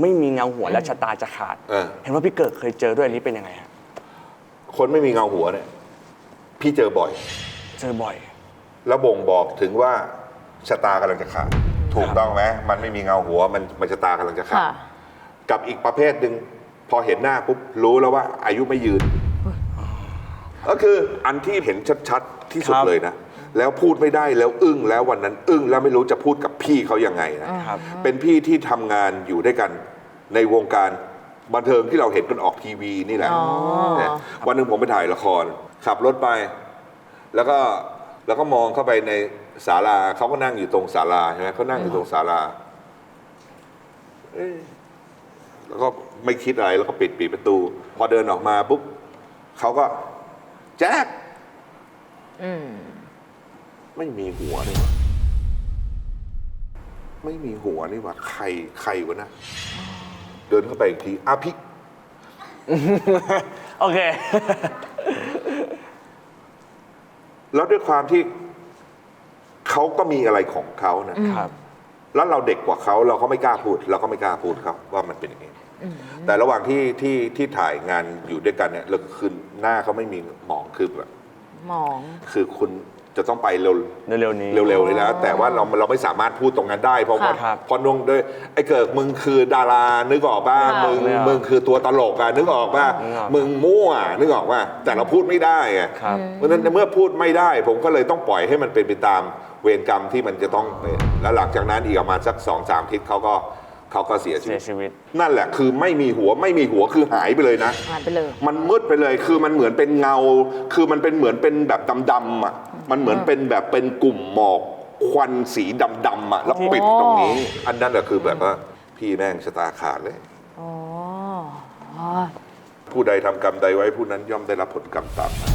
ไม่มีเงาหัวและชะตาจะขาด เออ เห็นว่าพี่เกิดเคยเจอด้วยอันนี้เป็นยังไงฮะคนไม่มีเงาหัวเนี่ย พี่เจอบ่อย เจอบ่อย แล้วบ่งบอกถึงว่าชะตากำลังจะขาดถูกต้องไหมมันไม่มีเงาหัวมันมันชะตากำลังจะขาดค่ะ กับอีกประเภทหนึ่งพอเห็นหน้าปุ๊บรู้แล้วว่า อายุไม่ยืน ก็คืออันที่เห็นชัดๆที่สุดครับ เลยนะ แล้วพูดไม่ได้แล้วอึ้งแล้ววันนั้นอึ้งแล้วไม่รู้จะพูดกับพี่เขายังไงนะครับ เป็นพี่ที่ทำงานอยู่ด้วยกันในวงการบันเทิงที่เราเห็นกันออกทีวีนี่แหละอ๋อ นะวันหนึ่งผมไปถ่ายละคร ขับรถไป แล้วก็แล้วก็มองเข้าไปในศาลาเขาก็นั่งอยู่ตรงศาลาใช่ไหมเขานั่งอยู่ตรงศาลาเอ๊ะแล้วก็ไม่คิดอะไรแล้วก็ปิดปิดประตู พอเดินออกมาปุ๊บเขาก็แจ็คอืม ไม่มีหัวนี่หว่าไม่มีหัวนี่หว่าใครใครวะนะเดินเข้าไปอีกทีอาพี่โอเค แล้วด้วยความที่เขาก็มีอะไรของเขานะครับ แล้วเราเด็กกว่าเขาเราก็ไม่กล้าพูด เราก็ไม่กล้าพูดเขาว่ามันเป็นอย่างนี้แต่ระหว่างที่ที่ที่ถ่ายงานอยู่ด้วยกันเนี่ยเราคือหน้าเขาไม่มีหมองคือแบบหมอง คือคุณ จะต้องไปเร็วเร็วๆนี้ เร็วๆเลยแล้วแต่ว่าเราเราไม่สามารถพูดตรงนั้นได้ เพราะว่าครับพอนงด้วยไอ้เกิดมึงคือดารานึกออกป่ะค่ะมึงนึกออกมึงคือตัวตลกอะนึกออกป่ะนึกออก มึงมั่วนึกออกป่ะแต่เราพูดไม่ได้อะครับ เพราะฉะนั้นเมื่อพูดไม่ได้ ผมก็เลยต้องปล่อยให้มันเป็นไปตามเวรกรรมที่มันจะต้องแล้วหลังจากนั้นอีกประมาณสักสองสามอาทิศเขาก็เขาก็เสียชีเสีวิยต ชีวิต นั่นแหละคือไม่มีหัวไม่มีหัวคือหายไปเลยนะ หายไปเลย มันมืดไปเลยคือมันเหมือนเป็นเงา คือมันเป็นเหมือนเป็นแบบดำๆอะ มันเหมือนเป็นแบบเป็นกลุ่มหมอกควันสีดำๆอะแล้วปิดตรงนี้ อันนั้นแหละคือแบบว่าพี่แม่งชะตาขาดเลยอ๋ออ๋อ ผู้ใดทำกรรมใดไว้ผู้นั้นย่อมได้รับผลกรรมตามมา